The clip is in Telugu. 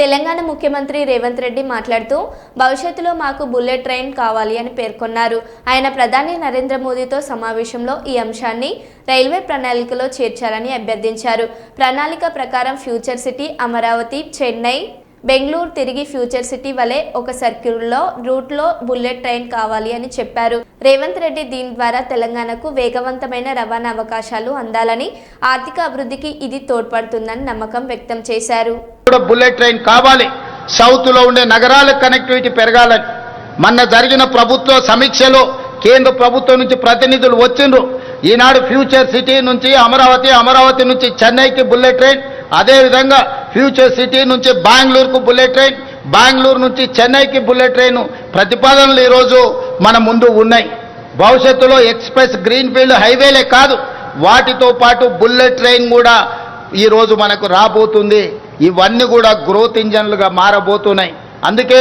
తెలంగాణ ముఖ్యమంత్రి రేవంత్ రెడ్డి మాట్లాడుతూ భవిష్యత్తులో మాకు బుల్లెట్ ట్రైన్ కావాలి అని పేర్కొన్నారు. ఆయన ప్రధాని నరేంద్ర మోదీతో సమావేశంలో ఈ అంశాన్ని రైల్వే ప్రణాళికలో చేర్చాలని అభ్యర్థించారు. ప్రణాళిక ప్రకారం ఫ్యూచర్ సిటీ అమరావతి చెన్నై బెంగళూరు తిరిగి ఫ్యూచర్ సిటీ వలె ఒక సర్కిల్లో రూట్లో బుల్లెట్ ట్రైన్ కావాలి అని చెప్పారు. రేవంత్ రెడ్డి దీని ద్వారా తెలంగాణకు వేగవంతమైన రవాణా అవకాశాలు అందాలని ఆర్థిక అభివృద్ధికి ఇది తోడ్పడుతుందని నమ్మకం వ్యక్తం చేశారు. కూడా బుల్లెట్ ట్రైన్ కావాలి. సౌత్లో ఉండే నగరాల కనెక్టివిటీ పెరగాలని. మొన్న జరిగిన ప్రభుత్వ సమీక్షలో కేంద్ర ప్రభుత్వం నుంచి ప్రతినిధులు వచ్చిండ్రు. ఈనాడు ఫ్యూచర్ సిటీ నుంచి అమరావతి అమరావతి నుంచి చెన్నైకి బుల్లెట్ ట్రైన్. అదేవిధంగా ఫ్యూచర్ సిటీ నుంచి బెంగళూరుకు బుల్లెట్ ట్రైన్ బెంగళూరు నుంచి చెన్నైకి బుల్లెట్ ట్రైన్ ప్రతిపాదనలు ఈరోజు మన ముందు ఉన్నాయి. భవిష్యత్తులో ఎక్స్ప్రెస్ గ్రీన్ ఫీల్డ్ హైవేలే కాదు వాటితో పాటు బుల్లెట్ ట్రైన్ కూడా ఈ రోజు మనకు రాబోతుంది. ఇవన్నీ కూడా గ్రోత్ ఇంజన్లుగా మారబోతున్నాయి. అందుకే